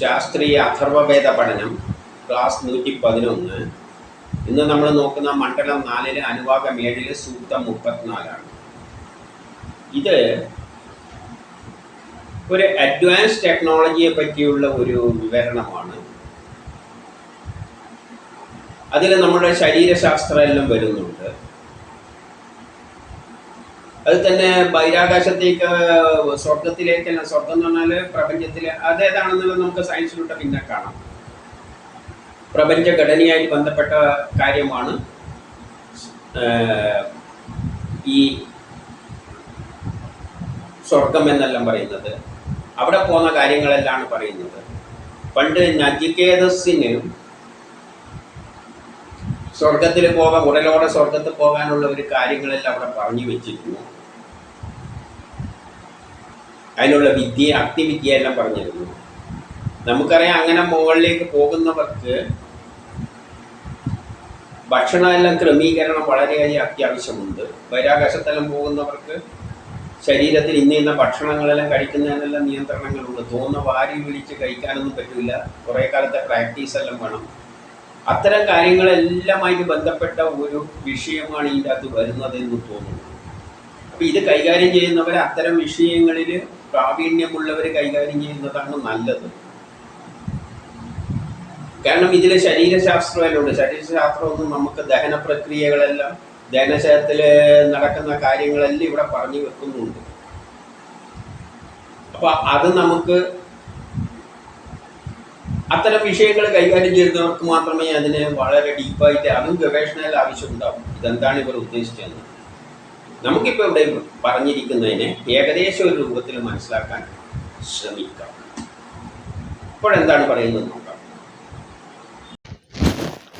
ശാസ്ത്രീയ അഥർവവേദ പഠനം ക്ലാസ് നൂറ്റി പതിനൊന്ന് ഇന്ന് നമ്മൾ നോക്കുന്ന മണ്ഡലം നാലിൽ അനുവാദം ഏഴിൽ സൂക്തം മുപ്പത്തിനാലാണ്. ഇത് ഒരു അഡ്വാൻസ് ടെക്നോളജിയെ പറ്റിയുള്ള ഒരു വിവരണമാണ്. അതിൽ നമ്മുടെ ശരീരശാസ്ത്രം എല്ലാം വരുന്നുണ്ട്. അത് തന്നെ ബഹിരാകാശത്തേക്ക് സ്വർഗത്തിലേക്കല്ല സ്വർഗം എന്ന് പറഞ്ഞാൽ പ്രപഞ്ചത്തിലെ അതേതാണെന്നുള്ളത് നമുക്ക് സയൻസിലൂടെ പിന്നെ കാണാം. പ്രപഞ്ചഘടനയായി ബന്ധപ്പെട്ട കാര്യമാണ് ഈ സ്വർഗം എന്നെല്ലാം പറയുന്നത്. അവിടെ പോകുന്ന കാര്യങ്ങളെല്ലാം പറയുന്നത്. പണ്ട് നജികേതസിന് സ്വർഗത്തിൽ പോകാൻ ഉടലോടെ സ്വർഗത്തിൽ പോകാനുള്ള ഒരു കാര്യങ്ങളെല്ലാം അവിടെ പറഞ്ഞു വെച്ചിരുന്നു. അതിനുള്ള വിദ്യ ആക്ടിവിറ്റിയെ എല്ലാം പറഞ്ഞിരുന്നു. നമുക്കറിയാം അങ്ങനെ മുകളിലേക്ക് പോകുന്നവർക്ക് ഭക്ഷണമെല്ലാം ക്രമീകരണം വളരെയധികം അത്യാവശ്യമുണ്ട്. ബഹിരാകാശത്തെല്ലാം പോകുന്നവർക്ക് ശരീരത്തിൽ ഇന്ന ഇന്ന ഭക്ഷണങ്ങളെല്ലാം കഴിക്കുന്നതിനെല്ലാം നിയന്ത്രണങ്ങളുണ്ട്. തോന്നുന്ന വാരി വിളിച്ച് കഴിക്കാനൊന്നും പറ്റില്ല. കുറേ കാലത്തെ പ്രാക്ടീസ് എല്ലാം വേണം. അത്തരം കാര്യങ്ങളെല്ലാമായിട്ട് ബന്ധപ്പെട്ട ഒരു വിഷയമാണ് ഇതിന്റെ അകത്ത് വരുന്നതെന്ന് തോന്നുന്നു. അപ്പോൾ ഇത് കൈകാര്യം ചെയ്യുന്നവർ അത്തരം വിഷയങ്ങളിൽ പ്രാവീണ്യമുള്ളവർ കൈകാര്യം ചെയ്യുന്നതാണ് നല്ലത്. കാരണം ഇതിൽ ശരീരശാസ്ത്രമെല്ലാം ഉണ്ട് ശരീരശാസ്ത്രമൊന്നും നമുക്ക് ദഹന പ്രക്രിയകളെല്ലാം ദഹനശയത്തിൽ നടക്കുന്ന കാര്യങ്ങളെല്ലാം ഇവിടെ പറഞ്ഞു വെക്കുന്നുണ്ട്. അപ്പൊ അത് നമുക്ക് അത്തരം വിഷയങ്ങൾ കൈകാര്യം ചെയ്യുന്നവർക്ക് മാത്രമേ അതിന് വളരെ ഡീപ്പായിട്ട് അതും ഗവേഷണയിൽ ആവശ്യമുണ്ടാവും. ഇതെന്താണ് ഇവർ ഉദ്ദേശിച്ചതെന്ന് നമുക്കിപ്പോൾ ഇവിടെ പറഞ്ഞിരിക്കുന്നതിനെ ഏകദേശം ഒരു രൂപത്തിൽ മനസ്സിലാക്കാൻ ശ്രമിക്കാം. ഇപ്പോൾ എന്താണ് പറയുന്നത് നോക്കാം.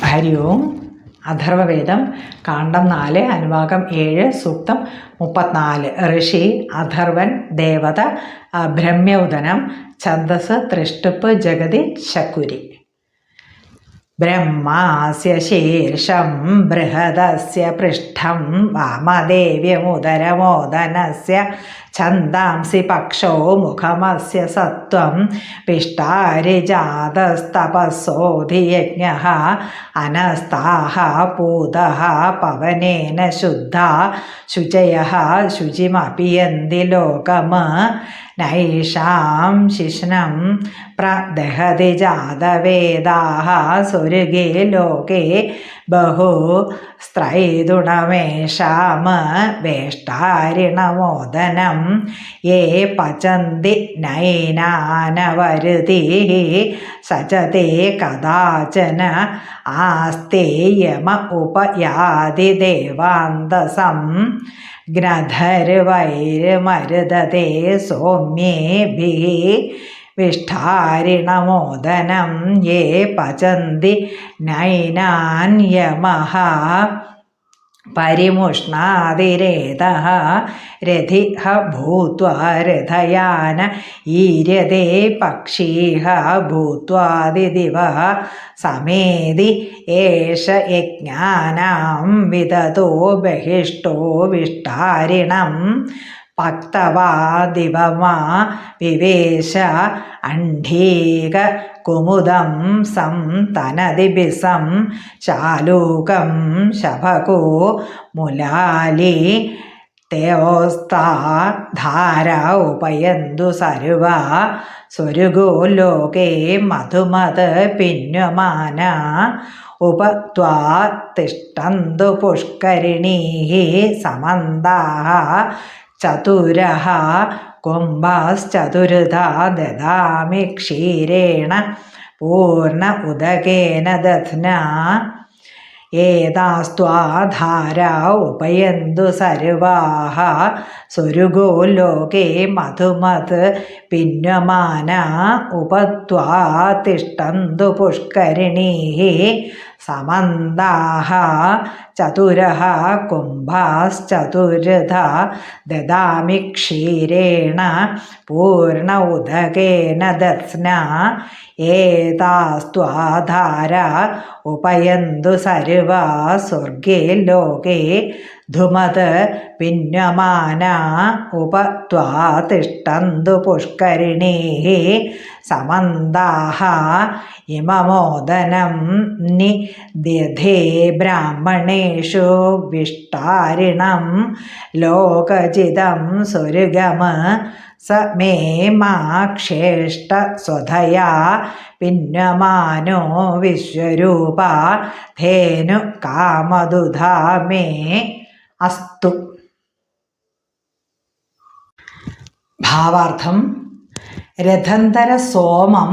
ഹരി ഓം അഥർവവേദം കാണ്ഡം നാല് അനുഭാഗം ഏഴ് സൂക്തം മുപ്പത്തിനാല്. ഋഷി അഥർവൻ ദേവത ബ്രഹ്മ്യൗദനം ഛന്ദസ് തൃഷ്ടുപ്പ് ജഗതി ശക്കുരി ബ്രഹ്മാസ്യ ശീർഷം ബൃഹദസ്യ പൃഷ്ഠം വാമദേവ്യമുദരമോദനസ്യ ഛന്ദാംസി പക്ഷോ മുഖമസ്യ സത്വം പിഷ്ടാരിജാതസ്തപസോധിയജ്ഞ അനസ്താഹ പൂത പവനേന ശുദ്ധ ശുചയ ശുചിമപിയന്തി ലോകം നൈഷാം ശിഷ്ണം പ്രദഹതി ജാതവേദാ സ്വർഗേ ലോകേ ബഹു സ്ത്രൈതുണമേഷാമ വേഷ്ടാരിണമോദനം. യേ പചന്തി നൈനാനവരുതി സചതേ കഥാചന ആസ്തേയമ ഉപയാതി ദേവാന്തസം. ഗ്രധർവൈർമരുദതേ സൗമ്യേഭിः വിഷ്ഠാരിണമോദനം യേ പചന്തി നൈനാന്യമഹ പരിമുഷ്ണാതിരേതഃ രഥിഹ ഭൂത്വാ രഥയാന ഈര്യതേ പക്ഷീഹ ഭൂത്വാദിദിവ സമേതി ഏഷ യജ്ഞാനാം വിദതോ ബഹിഷ്ടോ വിഷ്ടാരിണം പക്തവാദിവമാ വിവേശ അണ്ഡീക കുമുദം സം തനതിബിസം ചാലൂകം ശഭകോ മുലാലി തേസ്താ ധാര ഉപയന്തു സർവ സ്വരുഗോ ലോകേ മധുമത് പിന്വമാന ഉപത്വാ തിഷ്ടന്തു പുഷ്കരിണീः സമന്താः ചതുരः കുംഭാശ്ചതുരുതാ ദദാമി ക്ഷീരേണ പൂർണ ഉദകേന ദധ്ന. ഏതാസ്ത്വാധാരാ ഉപയന്തു സർവാഹ സ്വരുഗോ ലോകേ മധുമത് പിന്വമാന ഉപത്വാ തിഷ്ടന്തു പുഷ്കരിണീः. സമന്താः ചതുരः കുംഭാശ്ചതുരഥ ദദാമി ക്ഷീരേണ പൂർണ ഉദകേന ദത്സ്ന ഏതാസ്ത്വാധാര ഉപയന്തു സർവ സ്വർഗേ ലോകേ ധുമത് പിന്യമാന ഉപത്വാതിഷ്ടന്തു പുഷ്കരിണീ സമന്താഹ ഇമമോദനം നി ദധേ ബ്രാഹ്മണേഷു വിഷ്ടാരിണം ലോകജിതം സുരുഗമ സ മേ മാക്ഷേഷ്ട സ്വധയാ പിന്യമാനോ വിശ്വരൂപ ധേനു കാമദുധാ അസ്തു. ഭാവാർത്ഥം രഥന്തര സോമം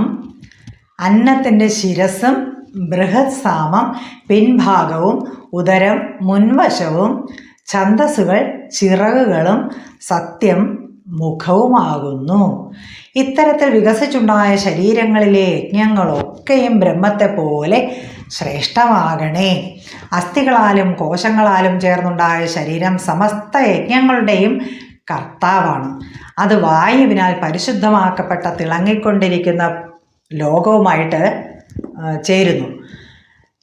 അന്നത്തിന്റെ ശിരസും ബൃഹത് സാമം പിൻഭാഗവും ഉദരം മുൻവശവും ഛന്തസ്സുകൾ ചിറകുകളും സത്യം മുഖവുമാകുന്നു. ഇത്തരത്തിൽ വികസിച്ചുണ്ടായ ശരീരങ്ങളിലെ യജ്ഞങ്ങളൊക്കെയും ബ്രഹ്മത്തെ പോലെ ശ്രേഷ്ഠമാകണേ. അസ്ഥികളാലും കോശങ്ങളാലും ചേർന്നുണ്ടായ ശരീരം സമസ്ത യജ്ഞങ്ങളുടെയും കർത്താവാണ്. അത് വായുവിനാൽ പരിശുദ്ധമാക്കപ്പെട്ട തിളങ്ങിക്കൊണ്ടിരിക്കുന്ന ലോകവുമായിട്ട് ചേരുന്നു.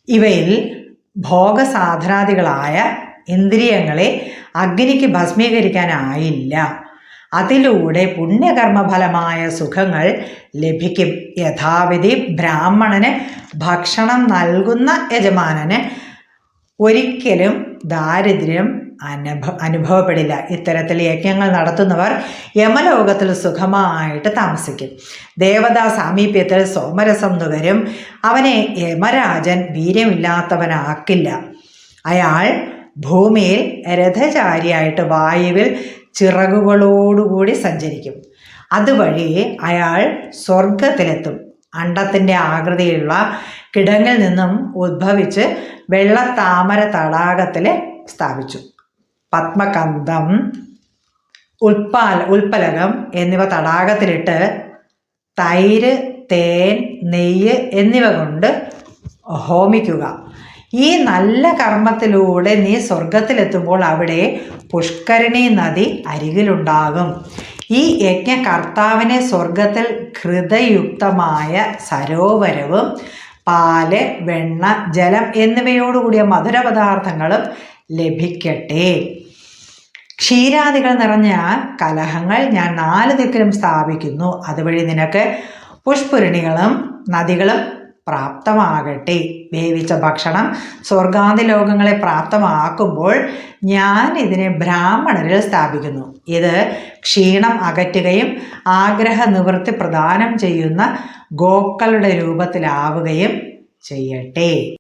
ഇവയിൽ ഭോഗസാധനാദികളായ ഇന്ദ്രിയങ്ങളെ അഗ്നിക്ക് ഭസ്മീകരിക്കാനായില്ല. അതിലൂടെ പുണ്യകർമ്മഫലമായ സുഖങ്ങൾ ലഭിക്കും. യഥാവിധി ബ്രാഹ്മണന് ഭക്ഷണം നൽകുന്ന യജമാനന് ഒരിക്കലും ദാരിദ്ര്യം അനുഭ അനുഭവപ്പെടില്ല. ഇത്തരത്തിൽ യജ്ഞങ്ങൾ നടത്തുന്നവർ യമലോകത്തിൽ സുഖമായിട്ട് താമസിക്കും. ദേവതാ സാമീപ്യത്തിൽ സോമരസം നുകരും. അവനെ യമരാജൻ വീര്യമില്ലാത്തവനാക്കില്ല. അയാൾ ഭൂമിയിൽ രഥചാരിയായിട്ട് വായുവിൽ ചിറകുകളോടുകൂടി സഞ്ചരിക്കും. അതുവഴി അയാൾ സ്വർഗത്തിലെത്തും അണ്ടത്തിന്റെ ആകൃതിയുള്ള കിടങ്ങിൽ നിന്നും ഉദ്ഭവിച്ച് വെള്ളത്താമര തടാകത്തിൽ സ്ഥാപിച്ചു. പത്മകന്ധം ഉൽപ്പാൽ ഉൽപ്പലകം എന്നിവ തടാകത്തിലിട്ട് തൈര് തേൻ നെയ്യ് എന്നിവ കൊണ്ട് ഹോമിക്കുക. ഈ നല്ല കർമ്മത്തിലൂടെ നീ സ്വർഗത്തിലെത്തുമ്പോൾ അവിടെ പുഷ്കരണി നദി അരികിലുണ്ടാകും. ഈ യജ്ഞ കർത്താവിനെ സ്വർഗത്തിൽ ഹൃദയുക്തമായ സരോവരവും പാൽ വെണ്ണ ജലം എന്നിവയോടുകൂടിയ മധുരപദാർത്ഥങ്ങളും ലഭിക്കട്ടെ. ക്ഷീരാദികൾ നിറഞ്ഞ കലഹങ്ങൾ ഞാൻ നാല് ദിക്കിലും സ്ഥാപിക്കുന്നു. അതുവഴി നിനക്ക് പുഷ്പുരണികളും നദികളും പ്രാപ്തമാകട്ടെ. വേവിച്ച ഭക്ഷണം സ്വർഗാന്തി ലോകങ്ങളെ പ്രാപ്തമാക്കുമ്പോൾ ഞാൻ ഇതിനെ ബ്രാഹ്മണരിൽ സ്ഥാപിക്കുന്നു. ഇത് ക്ഷീണം അകറ്റുകയും ആഗ്രഹ നിവൃത്തി പ്രദാനം ചെയ്യുന്ന ഗോക്കളുടെ രൂപത്തിലാവുകയും ചെയ്യട്ടെ.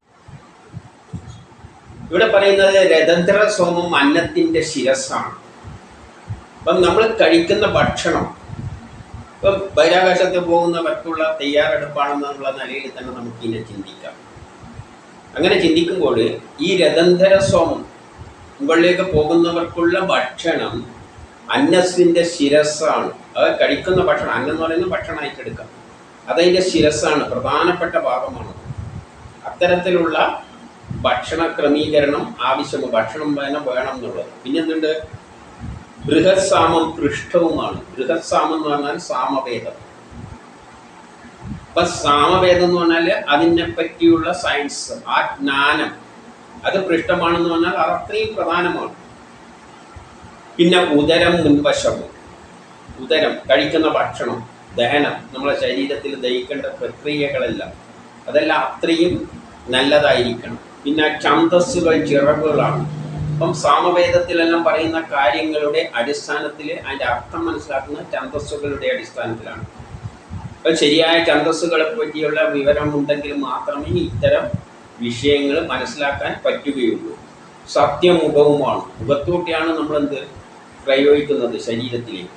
ഇവിടെ പറയുന്നത് രതന്ത്ര സോമം അന്നത്തിന്റെ ശിരസാണ് അപ്പം നമ്മൾ കഴിക്കുന്ന ഭക്ഷണം ഇപ്പം ബഹിരാകാശത്ത് പോകുന്നവർക്കുള്ള തയ്യാറെടുപ്പാണെന്നുള്ള നിലയിൽ തന്നെ നമുക്ക് ഇതിനെ ചിന്തിക്കാം. അങ്ങനെ ചിന്തിക്കുമ്പോൾ ഈ രതന്ത്ര സോമം മുകളിലേക്ക് പോകുന്നവർക്കുള്ള ഭക്ഷണം അന്നസിന്റെ ശിരസ്സാണ്. അത് കഴിക്കുന്ന ഭക്ഷണം അന്നം എന്ന് പറയുന്നത് ഭക്ഷണമായിട്ട് എടുക്കാം അതതിന്റെ ശിരസ്സാണ് പ്രധാനപ്പെട്ട ഭാഗമാണ്. അത്തരത്തിലുള്ള ഭക്ഷണ ക്രമീകരണം ആവശ്യം ഭക്ഷണം തന്നെ വേണം എന്നുള്ളത്. പിന്നെ എന്തുണ്ട് ബൃഹത് സാമം പൃഷ്ഠവുമാണ്. ബൃഹത് സാമം എന്ന് പറഞ്ഞാൽ സാമവേദം. അപ്പൊ സാമവേദം എന്ന് പറഞ്ഞാൽ അതിനെ പറ്റിയുള്ള സയൻസ് ആ ജ്ഞാനം. അത് പൃഷ്ഠമാണെന്ന് പറഞ്ഞാൽ അത് അത്രയും പ്രധാനമാണ്. പിന്നെ ഉദരം മുൻവശവും. ഉദരം കഴിക്കുന്ന ഭക്ഷണം ദഹനം നമ്മളെ ശരീരത്തിൽ ദഹിക്കേണ്ട പ്രക്രിയകളെല്ലാം. അതെല്ലാം അത്രയും നല്ലതായിരിക്കണം. പിന്നെ ഛന്തസ്സുകൾ ചിറകുകളാണ്. അപ്പം സാമവേദത്തിലെല്ലാം പറയുന്ന കാര്യങ്ങളുടെ അടിസ്ഥാനത്തിൽ അതിന്റെ അർത്ഥം മനസ്സിലാക്കുന്ന ഛന്തസ്സുകളുടെ അടിസ്ഥാനത്തിലാണ്. അപ്പം ശരിയായ ഛന്തസ്സുകളെ പറ്റിയുള്ള വിവരം ഉണ്ടെങ്കിൽ മാത്രമേ ഇത്തരം വിഷയങ്ങൾ മനസ്സിലാക്കാൻ പറ്റുകയുള്ളൂ. സത്യമുഖവുമാണ്. മുഖത്തൂട്ടിയാണ് നമ്മളെന്ത് പ്രയോഗിക്കുന്നത് ശരീരത്തിലേക്ക്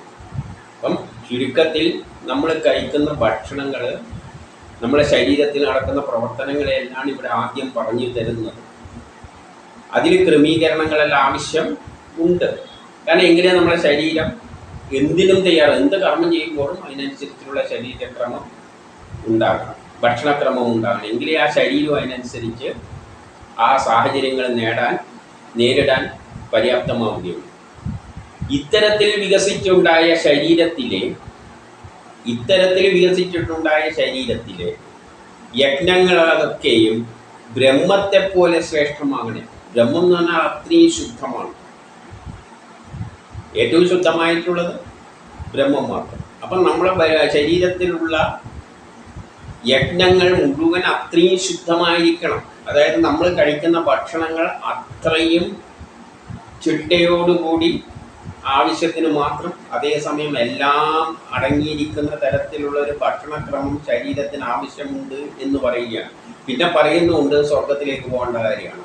അപ്പം ചുരുക്കത്തിൽ നമ്മൾ കഴിക്കുന്ന ഭക്ഷണങ്ങൾ നമ്മുടെ ശരീരത്തിൽ നടക്കുന്ന പ്രവർത്തനങ്ങളെല്ലാം ഇവിടെ ആദ്യം പറഞ്ഞു തരുന്നത്. അതിൽ ക്രമീകരണങ്ങളെല്ലാം ആവശ്യം ഉണ്ട്. കാരണം എങ്ങനെയാണ് നമ്മുടെ ശരീരം എന്തിനും തയ്യാറ് എന്ത് കർമ്മം ചെയ്യുമ്പോഴും അതിനനുസരിച്ചുള്ള ശരീരക്രമം ഉണ്ടാകണം ഭക്ഷണക്രമം ഉണ്ടാകണം. എങ്കിലേ ആ ശരീരം അതിനനുസരിച്ച് ആ സാഹചര്യങ്ങൾ നേടാൻ നേരിടാൻ പര്യാപ്തമാവുകയുള്ളൂ. ഇത്തരത്തിൽ വികസിച്ചുണ്ടായ ശരീരത്തിലെ ഇത്തരത്തിൽ വികസിച്ചിട്ടുണ്ടായ ശരീരത്തിലെ യജ്ഞങ്ങളതൊക്കെയും ബ്രഹ്മത്തെ പോലെ ശ്രേഷ്ഠമാകണേ. ബ്രഹ്മം എന്ന് പറഞ്ഞാൽ അത്രയും ശുദ്ധമാണ്. ഏറ്റവും ശുദ്ധമായിട്ടുള്ളത് ബ്രഹ്മം മാത്രം. അപ്പം നമ്മളെ ശരീരത്തിലുള്ള യജ്ഞങ്ങൾ മുഴുവൻ അത്രയും ശുദ്ധമായിരിക്കണം. അതായത് നമ്മൾ കഴിക്കുന്ന ഭക്ഷണങ്ങൾ അത്രയും ചിട്ടയോടുകൂടി ആവശ്യത്തിന് മാത്രം അതേസമയം എല്ലാം അടങ്ങിയിരിക്കുന്ന തരത്തിലുള്ള ഒരു ഭക്ഷണക്രമം ശരീരത്തിന് ആവശ്യമുണ്ട് എന്ന് പറയുകയാണ്. പിന്നെ പറയുന്നുണ്ട് സ്വർഗത്തിലേക്ക് പോകേണ്ട കാര്യമാണ്.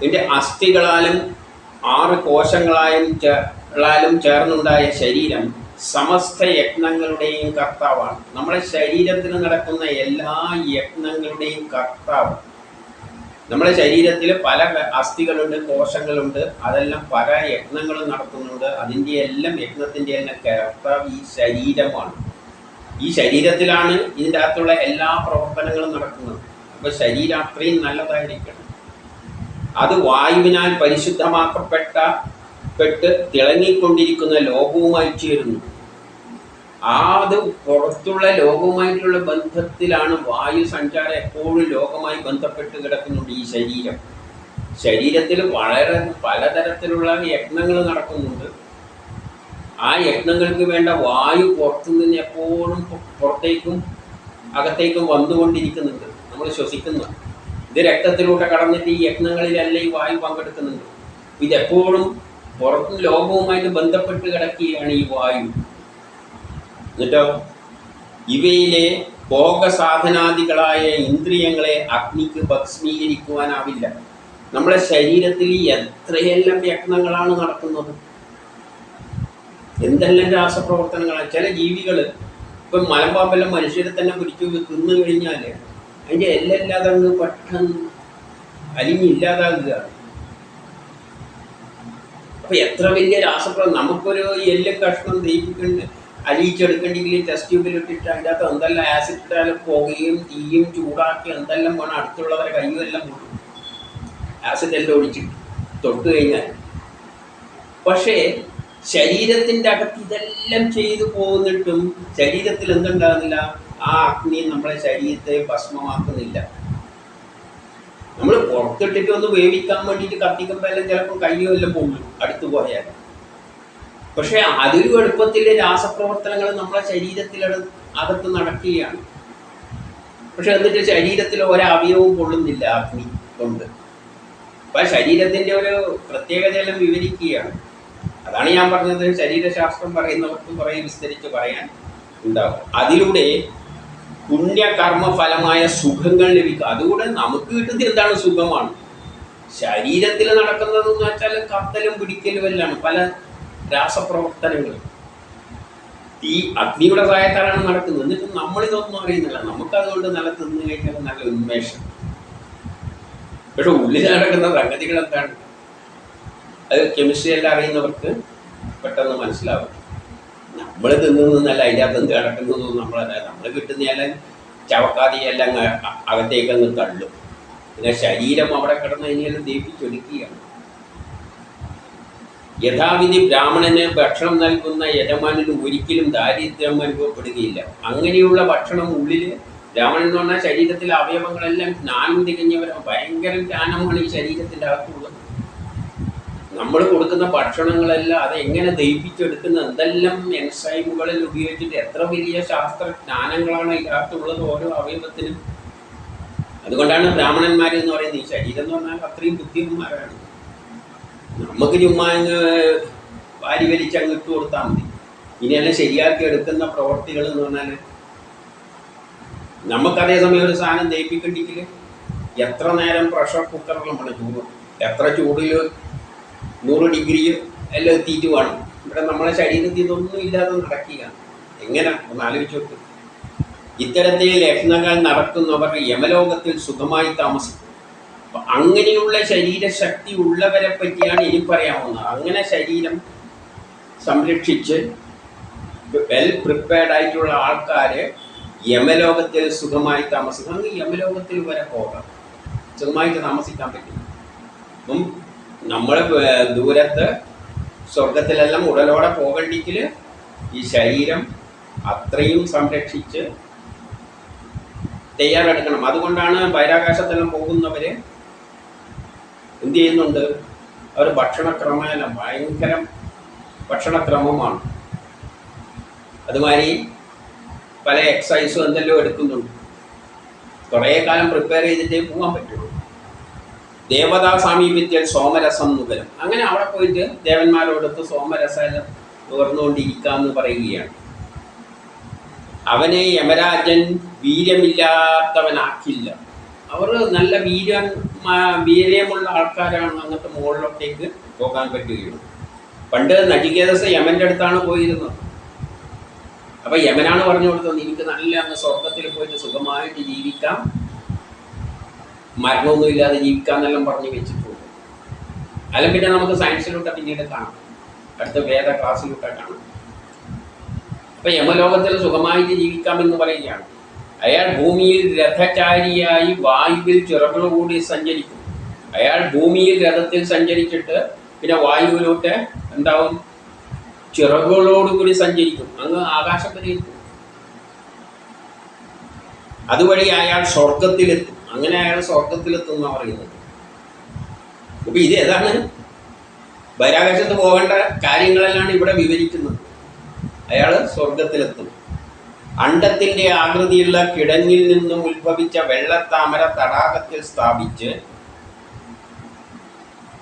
ഇതിന്റെ അസ്ഥികളാലും ആറ് കോശങ്ങളായും ചേളാലും ചേർന്നുണ്ടായ ശരീരം സമസ്ത യജ്ഞങ്ങളുടെയും കർത്താവാണ്. നമ്മുടെ ശരീരത്തിന് നടക്കുന്ന എല്ലാ യജ്ഞങ്ങളുടെയും കർത്താവ്. നമ്മുടെ ശരീരത്തിൽ പല അസ്ഥികളുണ്ട് കോശങ്ങളുണ്ട് അതെല്ലാം പല യജ്ഞങ്ങളും നടത്തുന്നുണ്ട്. അതിന്റെ എല്ലാം യജ്ഞത്തിന്റെ എല്ലാം കർത്താവ് ഈ ശരീരമാണ്. ഈ ശരീരത്തിലാണ് ഇതിന്റെ അകത്തുള്ള എല്ലാ പ്രവർത്തനങ്ങളും നടക്കുന്നത്. അപ്പോൾ ശരീരം അത്രയും നല്ലതായിരിക്കണം. അത് വായുവിനാൽ പരിശുദ്ധമാക്കപ്പെട്ട പെട്ട് തിളങ്ങിക്കൊണ്ടിരിക്കുന്ന ലോകവുമായി ചേരുന്നു. ആ അത് പുറത്തുള്ള ലോകവുമായിട്ടുള്ള ബന്ധത്തിലാണ് വായു സഞ്ചാരം എപ്പോഴും ലോകമായി ബന്ധപ്പെട്ട് കിടക്കുന്നുണ്ട് ഈ ശരീരം. ശരീരത്തിൽ വളരെ പലതരത്തിലുള്ള യജ്ഞങ്ങൾ നടക്കുന്നുണ്ട്. ആ യജ്ഞങ്ങൾക്ക് വേണ്ട വായു പുറത്തു നിന്ന് എപ്പോഴും പുറത്തേക്കും അകത്തേക്കും വന്നുകൊണ്ടിരിക്കുന്നുണ്ട്. നമ്മൾ ശ്വസിക്കുന്ന രക്തത്തിലൂടെ കടന്നിട്ട് ഈ യജ്ഞങ്ങളിലല്ല ഈ വായു പങ്കെടുക്കുന്നുണ്ട്. ഇതെപ്പോഴും പുറത്തും ലോകവുമായിട്ട് ബന്ധപ്പെട്ട് കിടക്കുകയാണ് ഈ വായു. എന്നിട്ടോ? ഇവയിലെ ഭോഗസാധനാദികളായ ഇന്ദ്രിയങ്ങളെ അഗ്നിക്ക് ഭക്ഷ്മീകരിക്കുവാനാവില്ല നമ്മുടെ ശരീരത്തിൽ എത്രയെല്ലാം യത്നങ്ങളാണ് നടക്കുന്നത് എന്തെല്ലാം രാസപ്രവർത്തനങ്ങളാണ്? ചില ജീവികൾ ഇപ്പം മലമ്പാമ്പെല്ലാം മനുഷ്യരെ തന്നെ പിടിച്ചു തിന്നു കഴിഞ്ഞാൽ അതിന്റെ എല്ലാം ഇല്ലാതെ അങ്ങ് പെട്ടെന്ന് അലിഞ്ഞില്ലാതാകുക അപ്പൊ എത്ര വലിയ രാസപ്രം നമുക്കൊരു എല്ല് കഷ്ണം ദഹിപ്പിക്കണ്ട് അലിയിച്ചെടുക്കണ്ടെങ്കിൽ ടെസ്റ്റ് ട്യൂബിൽ ഇട്ടിട്ട് അതിന്റെ അകത്ത് എന്തെല്ലാം ആസിഡ് ഇട്ടാലും പുകയും തീയും ചൂടാക്കി എന്തെല്ലാം വേണം അടുത്തുള്ളവരെ കയ്യും എല്ലാം പോകും ആസിഡ് എല്ലാം ഒഴിച്ചിട്ട് തൊട്ട് കഴിഞ്ഞാൽ. പക്ഷേ ശരീരത്തിന്റെ അകത്ത് ഇതെല്ലാം ചെയ്തു പോകുന്നിട്ടും ശരീരത്തിൽ എന്തുണ്ടാകുന്നില്ല? ആ അഗ്നി നമ്മളെ ശരീരത്തെ ഭസ്മമാക്കുന്നില്ല നമ്മൾ പുറത്തിട്ടിട്ട് ഒന്ന് വേവിക്കാൻ വേണ്ടിയിട്ട് കത്തിക്കുമ്പോൾ എല്ലാം ചിലപ്പോൾ കയ്യോ എല്ലാം പോകും അടുത്തു പോയാൽ പക്ഷെ അതിലും എളുപ്പത്തിൽ രാസപ്രവർത്തനങ്ങൾ നമ്മളെ ശരീരത്തിൽ അകത്ത് നടക്കുകയാണ് പക്ഷെ എന്നിട്ട് ശരീരത്തിൽ ഒരവയവും കൊള്ളുന്നില്ല അഗ്നി കൊണ്ട് അപ്പൊ ശരീരത്തിന്റെ ഒരു പ്രത്യേകതയെല്ലാം വിവരിക്കുകയാണ് അതാണ് ഞാൻ പറഞ്ഞത് ശരീരശാസ്ത്രം പറയുന്നവർക്ക് കുറേ വിസ്തരിച്ച് പറയാൻ ഉണ്ടാവും അതിലൂടെ പുണ്യകർമ്മ ഫലമായ സുഖങ്ങൾ ലഭിക്കുക. അതുകൂടെ നമുക്ക് കിട്ടുന്നത് എന്താണ്? സുഖമാണ്. ശരീരത്തിൽ നടക്കുന്നതെന്ന് വെച്ചാൽ കത്തലും പിടിക്കലും എല്ലാം പല രാസപ്രവർത്തനങ്ങളും ഈ അഗ്നിയുടെ സഹായത്താലാണ് നടക്കുന്നത്. എന്നിട്ട് നമ്മളിതൊന്നും അറിയുന്നില്ല. നമുക്കതുകൊണ്ട് നല്ല തിന്നു കഴിഞ്ഞാൽ നല്ല ഉന്മേഷം. പക്ഷെ ഉള്ളിൽ നടക്കുന്ന സംഗതികൾ എന്താണ് അത് കെമിസ്ട്രി എല്ലാം അറിയുന്നവർക്ക് പെട്ടെന്ന് മനസ്സിലാവും. നമ്മൾ തിന്നുന്നല്ല അതിന്റെ അകത്ത് കിടക്കുന്നതും നമ്മളല്ല നമ്മൾ എല്ലാം അകത്തേക്ക് അങ്ങ് തള്ളും. പിന്നെ ശരീരം അവിടെ കിടന്ന് കഴിഞ്ഞാലും ദീപിച്ചൊടുക്കുകയാണ് യഥാവിധി ബ്രാഹ്മണന് ഭക്ഷണം നൽകുന്ന യജമാനന് ഒരിക്കലും ദാരിദ്ര്യം അനുഭവപ്പെടുകയില്ല. അങ്ങനെയുള്ള ഭക്ഷണം ഉള്ളിൽ ബ്രാഹ്മണൻ എന്ന് പറഞ്ഞാൽ ശരീരത്തിലെ അവയവങ്ങളെല്ലാം ജ്ഞാനം തികഞ്ഞവരാണ് ഭയങ്കര ജ്ഞാനമാണ് ഈ ശരീരത്തിന്റെ അകത്തുള്ളത് നമ്മൾ കൊടുക്കുന്ന ഭക്ഷണങ്ങളെല്ലാം അത് എങ്ങനെ എന്തെല്ലാം എൻസൈമുകളിൽ ഉപയോഗിച്ചിട്ട് എത്ര വലിയ ശാസ്ത്രജ്ഞാനങ്ങളാണ് ഇതിനകത്തുള്ളത് ഓരോ അവയവത്തിനും? അതുകൊണ്ടാണ് ബ്രാഹ്മണന്മാർ എന്ന് പറയുന്നത് ഈ ശരീരം എന്ന് പറഞ്ഞാൽ അത്രയും ബുദ്ധിമാരാണ്. നമുക്ക് ചുമ്മാ വാരി വലിച്ച് അങ്ങ് ഇട്ട് കൊടുത്താൽ മതി. ഇനിയെല്ലാം ശരിയാക്കി എടുക്കുന്ന പ്രവർത്തികൾ എന്ന് പറഞ്ഞാൽ നമുക്ക് അതേസമയം ഒരു സാധനം ദഹിപ്പിക്കണ്ടെങ്കിൽ എത്ര നേരം പ്രഷർ കുക്കറിൽ നമ്മൾ ചൂട്. എത്ര ചൂടിൽ നൂറ് ഡിഗ്രിയും എല്ലാം എത്തിയിട്ട് വേണം. ഇവിടെ നമ്മളെ ശരീരത്തിൽ ഇതൊന്നും ഇല്ലാതെ നടക്കുക എങ്ങനെ? ഒന്ന് ആലോചിച്ച് നോക്ക്. ഇത്തരത്തിൽ ലക്ഷണങ്ങൾ നടക്കുന്നവർ യമലോകത്തിൽ സുഖമായി താമസിക്കും. അങ്ങനെയുള്ള ശരീരശക്തി ഉള്ളവരെ പറ്റിയാണ് ഇനി പറയാവുന്നത്. അങ്ങനെ ശരീരം സംരക്ഷിച്ച് വെൽ പ്രിപ്പയർഡ് ആയിട്ടുള്ള ആൾക്കാർ യമലോകത്തിൽ സുഖമായി താമസിക്കും. അങ്ങ് യമലോകത്തിൽ വരെ പോകാം. സുഖമായിട്ട് താമസിക്കാൻ പറ്റും. നമ്മൾ ദൂരത്ത് സ്വർഗത്തിലെല്ലാം ഉടലോടെ പോകണ്ടെങ്കിൽ ഈ ശരീരം അത്രയും സംരക്ഷിച്ച് തയ്യാറെടുക്കണം. അതുകൊണ്ടാണ് ബഹിരാകാശത്തെല്ലാം പോകുന്നവര് എന്ത് ചെയ്യുന്നുണ്ട്? അവർ ഭക്ഷണക്രമേന ഭയങ്കര ഭക്ഷണക്രമമാണ്. അതുമാതിരി പല എക്സസൈസും എന്തെല്ലാം എടുക്കുന്നുണ്ട്. കുറേ കാലം പ്രിപ്പയർ ചെയ്തിട്ടേ പോകാൻ പറ്റുള്ളൂ. ദേവതാ സാമീപ്യത്തിൽ സോമരസം നുകരും അങ്ങനെ അവിടെ പോയിട്ട് ദേവന്മാരോടൊത്ത് സോമരസം നുകർന്നുകൊണ്ടിരിക്കാന്ന് പറയുകയാണ്. അവനെ യമരാജൻ വീര്യമില്ലാത്തവനാക്കില്ല. അവർ നല്ല വീര വീര്യമുള്ള ആൾക്കാരാണ് അങ്ങനത്തെ മുകളിലോട്ടേക്ക് പോകാൻ പറ്റുകയുള്ളൂ. പണ്ട് നചികേതസ് യമന്റെ അടുത്താണ് പോയിരുന്നത്. അപ്പൊ യമനാണ് പറഞ്ഞു കൊടുത്തത് എനിക്ക് നല്ല അങ്ങ് സ്വർഗത്തിൽ പോയിട്ട് സുഖമായിട്ട് ജീവിക്കാം. മരണമൊന്നും ഇല്ലാതെ ജീവിക്കാന്നെല്ലാം പറഞ്ഞ് വെച്ചിട്ടുണ്ട്. അല്ലെങ്കിൽ പിന്നെ നമുക്ക് സയൻസിലൂടെ പിന്നീട് കാണാം. അടുത്ത വേദ ക്ലാസ്സിലൂടെ കാണാം. അപ്പൊ യമലോകത്തിൽ സുഖമായിട്ട് ജീവിക്കാമെന്ന് പറയുകയാണ്. അയാൾ ഭൂമിയിൽ രഥചാരിയായി വായുവിൽ ചിറകളോടി സഞ്ചരിക്കും. അയാൾ ഭൂമിയിൽ രഥത്തിൽ സഞ്ചരിച്ചിട്ട് പിന്നെ വായുവിലോട്ട് എന്താവും? ചിറകുകളോടുകൂടി സഞ്ചരിക്കും. അങ്ങ് ആകാശം എത്തും അതുവഴി അയാൾ സ്വർഗത്തിലെത്തും അങ്ങനെ അയാൾ സ്വർഗത്തിലെത്തുന്ന പറയുന്നത്. അപ്പൊ ഇത് ഏതാണ്? ബഹിരാകാശത്ത് പോകേണ്ട കാര്യങ്ങളെല്ലാം ഇവിടെ വിവരിക്കുന്നത്. അയാൾ സ്വർഗത്തിലെത്തും അണ്ടത്തിന്റെ ആകൃതിയുള്ള കിടങ്ങിൽ നിന്നും ഉത്ഭവിച്ച വെള്ളത്താമര തടാകത്തിൽ സ്ഥാപിച്ച്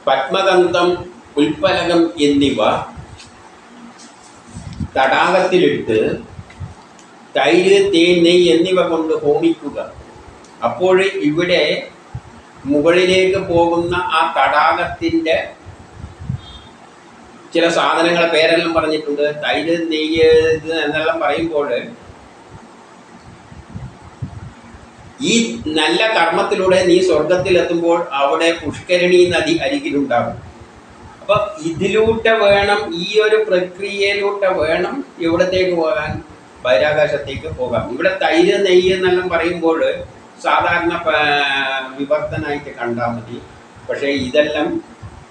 പത്മഗന്ധം ഉൽപ്പലകം എന്നിവ തടാകത്തിലിട്ട് തൈര് തേൻ നെയ്യ് എന്നിവ കൊണ്ട് ഹോമിക്കുക. അപ്പോൾ ഇവിടെ മുകളിലേക്ക് പോകുന്ന ആ തടാകത്തിന്റെ ചില സാധനങ്ങളെ പേരെല്ലാം പറഞ്ഞിട്ടുണ്ട്. തൈര് നെയ്യ് എന്നെല്ലാം പറയുമ്പോൾ ഈ നല്ല കർമ്മത്തിലൂടെ നീ സ്വർഗത്തിലെത്തുമ്പോൾ അവിടെ പുഷ്കരണി നദി അരികിലുണ്ടാകും. അപ്പൊ ഇതിലൂടെ വേണം ഈ ഒരു പ്രക്രിയയിലൂടെ വേണം ഇവിടത്തേക്ക് പോകാൻ ബഹിരാകാശത്തേക്ക് പോകാം ഇവിടെ തൈര് നെയ്യ് എന്നെല്ലാം പറയുമ്പോൾ സാധാരണ വിവർത്തനായിട്ട് കണ്ടാൽ മതി. പക്ഷേ ഇതെല്ലാം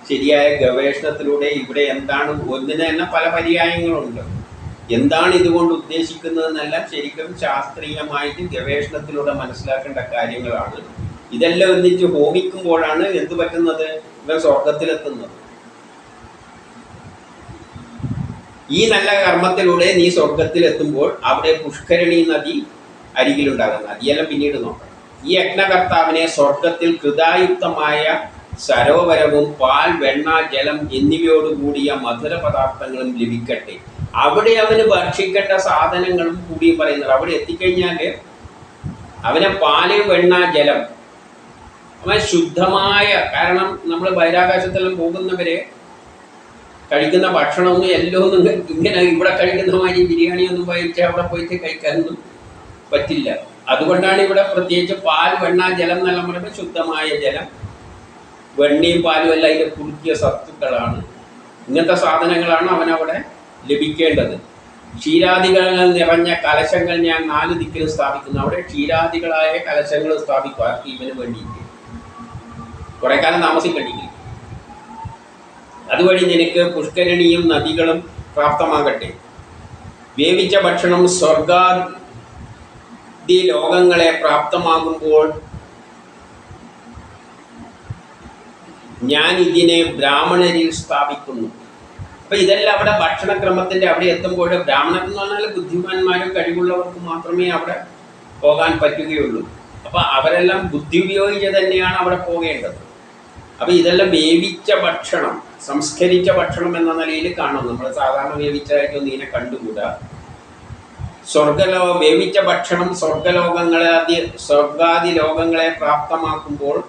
ശരിയായ ഗവേഷണത്തിലൂടെ ഇവിടെ എന്താണ് ഒന്നിന് തന്നെ പല പര്യായങ്ങളുണ്ട്. എന്താണ് ഇതുകൊണ്ട് ഉദ്ദേശിക്കുന്നതെന്നെല്ലാം ശരിക്കും ശാസ്ത്രീയമായിട്ട് ഗവേഷണത്തിലൂടെ മനസ്സിലാക്കേണ്ട കാര്യങ്ങളാണ്. ഇതെല്ലാം ഒന്നിച്ച് ഹോമിക്കുമ്പോഴാണ് എന്ത് പറ്റുന്നത്? ഇവൻ സ്വർഗത്തിലെത്തുന്നത് ഈ നല്ല കർമ്മത്തിലൂടെ നീ സ്വർഗത്തിലെത്തുമ്പോൾ അവിടെ പുഷ്കരണി നദി അരികിലുണ്ടാകുന്ന നദിയെല്ലാം പിന്നീട് നോക്കണം ഈ യജ്ഞകർത്താവിനെ സ്വർഗത്തിൽ കൃതായുക്തമായ സരോവരവും പാൽ വെണ്ണ ജലം എന്നിവയോടുകൂടിയ മധുര പദാർത്ഥങ്ങളും ലഭിക്കട്ടെ. അവിടെ അവന് ഭക്ഷിക്കേണ്ട സാധനങ്ങളും കൂടി പറയുന്നത് അവിടെ എത്തിക്കഴിഞ്ഞാൽ അവനെ പാൽ വെണ്ണ ജലം. അവൻ ശുദ്ധമായ കാരണം നമ്മൾ ബഹിരാകാശത്തെല്ലാം പോകുന്നവരെ കഴിക്കുന്ന ഭക്ഷണമൊന്നും എല്ലാം ഒന്നും ഇങ്ങനെ ഇവിടെ കഴിക്കുന്ന മാതിരി ബിരിയാണി ഒന്നും കഴിച്ച് അവിടെ പോയിട്ട് കഴിക്കാനൊന്നും പറ്റില്ല. അതുകൊണ്ടാണ് ഇവിടെ പ്രത്യേകിച്ച് പാൽ വെണ്ണ ജലം എന്നെല്ലാം പറയുമ്പോൾ ശുദ്ധമായ ജലം. വെണ്ണയും പാലും എല്ലാം അതിന്റെ കുറുക്കിയ സത്തുക്കളാണ്. ഇങ്ങനത്തെ സാധനങ്ങളാണ് അവനവിടെ ലഭിക്കേണ്ടത്. ക്ഷീരാദികൾ നിറഞ്ഞ കലശങ്ങൾ ഞാൻ നാല് ദിക്കിൽ സ്ഥാപിക്കുന്നു. അവിടെ ക്ഷീരാദികളായ കലശങ്ങൾ സ്ഥാപിക്കുക ഇവന് വേണ്ടിയിട്ട്. കുറെ കാലം താമസിക്കണ്ടെങ്കിൽ അതുവഴി നിനക്ക് പുഷ്കരണിയും നദികളും പ്രാപ്തമാകട്ടെ. വേവിച്ച ഭക്ഷണം സ്വർഗാദി ലോകങ്ങളെ പ്രാപ്തമാകുമ്പോൾ ഞാൻ ഇതിനെ ബ്രാഹ്മണരിൽ സ്ഥാപിക്കുന്നു. അപ്പൊ ഇതെല്ലാം അവിടെ ഭക്ഷണക്രമത്തിന്റെ അവിടെ എത്തുമ്പോൾ ബ്രാഹ്മണർ എന്ന് പറഞ്ഞാൽ ബുദ്ധിമാന്മാരും കഴിവുള്ളവർക്ക് മാത്രമേ അവിടെ പോകാൻ പറ്റുകയുള്ളൂ. അപ്പൊ അവരെല്ലാം ബുദ്ധി ഉപയോഗിച്ച് തന്നെയാണ് അവിടെ പോകേണ്ടത്. അപ്പൊ ഇതെല്ലാം വേവിച്ച ഭക്ഷണം സംസ്കരിച്ച ഭക്ഷണം എന്ന നിലയിൽ കാണും. നമ്മൾ സാധാരണ വേവിച്ചതായിട്ടൊന്നും ഇതിനെ കണ്ടുകൂടാ. സ്വർഗലോ വേവിച്ച ഭക്ഷണം സ്വർഗലോകങ്ങളെ സ്വർഗാദി ലോകങ്ങളെ പ്രാപ്തമാക്കുമ്പോൾ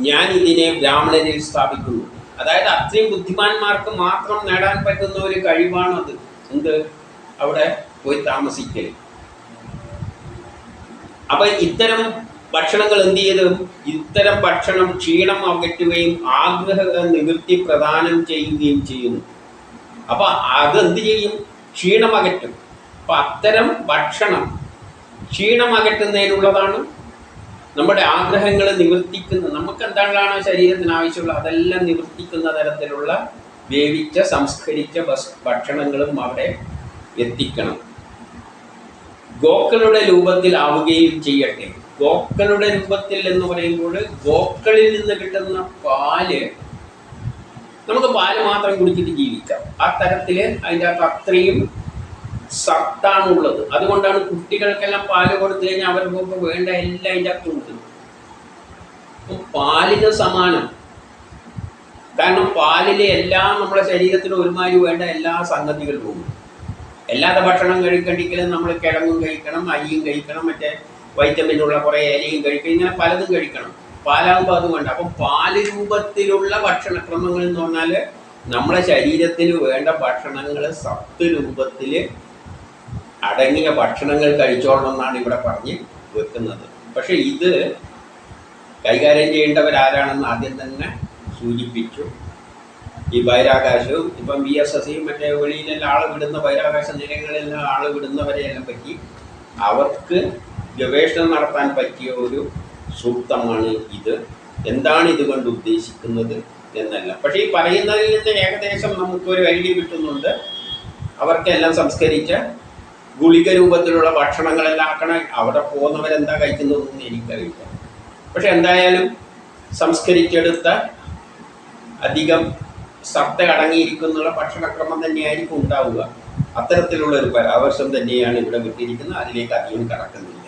ഞാൻ ഇതിനെ ബ്രാഹ്മണരിൽ സ്ഥാപിക്കുന്നു. അതായത് അത്രയും ബുദ്ധിമാന്മാർക്ക് മാത്രം നേടാൻ പറ്റുന്ന ഒരു കഴിവാണത് എന്ത്? അവിടെ പോയി താമസിക്കൽ. അപ്പൊ ഇത്തരം ഭക്ഷണങ്ങൾ എന്ത് ചെയ്ത്? ഇത്തരം ഭക്ഷണം ക്ഷീണം അകറ്റുകയും ആഗ്രഹ നിവൃത്തി പ്രദാനം ചെയ്യുകയും ചെയ്യുന്നു. അപ്പൊ അതെന്ത് ചെയ്യും? ക്ഷീണം അപ്പം അത്തരം ഭക്ഷണം ക്ഷീണമകറ്റുന്നതിനുള്ളതാണ് നമ്മുടെ ആഗ്രഹങ്ങൾ നിവർത്തിക്കുന്ന നമുക്ക് എന്താണ് ശരീരത്തിന് ആവശ്യമുള്ള അതെല്ലാം നിവർത്തിക്കുന്ന തരത്തിലുള്ള വേവിച്ച സംസ്കരിച്ച ഭക്ഷണങ്ങളും അവിടെ എത്തിക്കണം. ഗോക്കളുടെ രൂപത്തിലാവുകയും ചെയ്യട്ടെ. ഗോക്കളുടെ രൂപത്തിൽ എന്ന് പറയുമ്പോൾ ഗോക്കളിൽ നിന്ന് കിട്ടുന്ന പാൽ നമുക്ക് പാൽ മാത്രം കുടിച്ചിട്ട് ജീവിക്കാം. ആ തരത്തിൽ അതിന്റെ അകത്ത് അത്രയും സത്താണുള്ളത്. അതുകൊണ്ടാണ് കുട്ടികൾക്കെല്ലാം പാൽ കൊടുത്തു കഴിഞ്ഞാൽ അവർക്ക് വേണ്ട എല്ലാം അതിന്റെ അകത്ത് അപ്പം പാലിന് സമാനം. കാരണം പാലിലെ എല്ലാം നമ്മുടെ ശരീരത്തിന് ഒരുമാതിരി വേണ്ട എല്ലാ സംഗതികളും ഉണ്ട്. അല്ലാതെ ഭക്ഷണം കഴിക്കണ്ടെങ്കിലും നമ്മൾ കിഴങ്ങും കഴിക്കണം അരിയും കഴിക്കണം മറ്റേ വൈറ്റമിനുള്ള കുറേ ഇലയും കഴിക്കണം ഇങ്ങനെ പലതും കഴിക്കണം. പാലാകുമ്പോൾ അതുകൊണ്ട് അപ്പം പാൽ രൂപത്തിലുള്ള ഭക്ഷണക്രമങ്ങൾ എന്ന് പറഞ്ഞാൽ നമ്മുടെ ശരീരത്തിന് വേണ്ട ഭക്ഷണങ്ങൾ സത്ത് രൂപത്തിൽ അടങ്ങിയ ഭക്ഷണങ്ങൾ കഴിച്ചോളണം എന്നാണ് ഇവിടെ പറഞ്ഞ് വെക്കുന്നത്. പക്ഷെ ഇത് കൈകാര്യം ചെയ്യേണ്ടവരാരാണെന്ന് ആദ്യം തന്നെ സൂചിപ്പിച്ചു. ഈ ബഹിരാകാശവും ഇപ്പം ബി എസ് എസ് മറ്റേ വെളിയിലെല്ലാം ആൾ വിടുന്ന ബഹിരാകാശ നിലയങ്ങളിലെല്ലാം ആൾ വിടുന്നവരെയെല്ലാം പറ്റി അവർക്ക് ഗവേഷണം നടത്താൻ പറ്റിയ ഒരു സൂക്തമാണ് ഇത്. എന്താണ് ഇതുകൊണ്ട് ഉദ്ദേശിക്കുന്നത് എന്നല്ല. പക്ഷേ ഈ പറയുന്നതിൽ നിന്ന് ഏകദേശം നമുക്കൊരു ഐഡിയ കിട്ടുന്നുണ്ട്. അവർക്കെല്ലാം സംസ്കരിച്ച ഗുളിക രൂപത്തിലുള്ള ഭക്ഷണങ്ങളെല്ലാം ആക്കണം അവിടെ പോകുന്നവരെന്താ കഴിക്കുന്നതെന്ന് എനിക്കറിയില്ല. പക്ഷെ എന്തായാലും സംസ്കരിച്ചെടുത്ത അധികം സത്ത അടങ്ങിയിരിക്കുന്നുള്ള ഭക്ഷണക്രമം തന്നെയായിരിക്കും ഉണ്ടാവുക. അത്തരത്തിലുള്ള ഒരു പരാമർശം തന്നെയാണ് ഇവിടെ വിട്ടിരിക്കുന്നത്. അതിലേക്ക് അധികം കടക്കുന്നില്ല.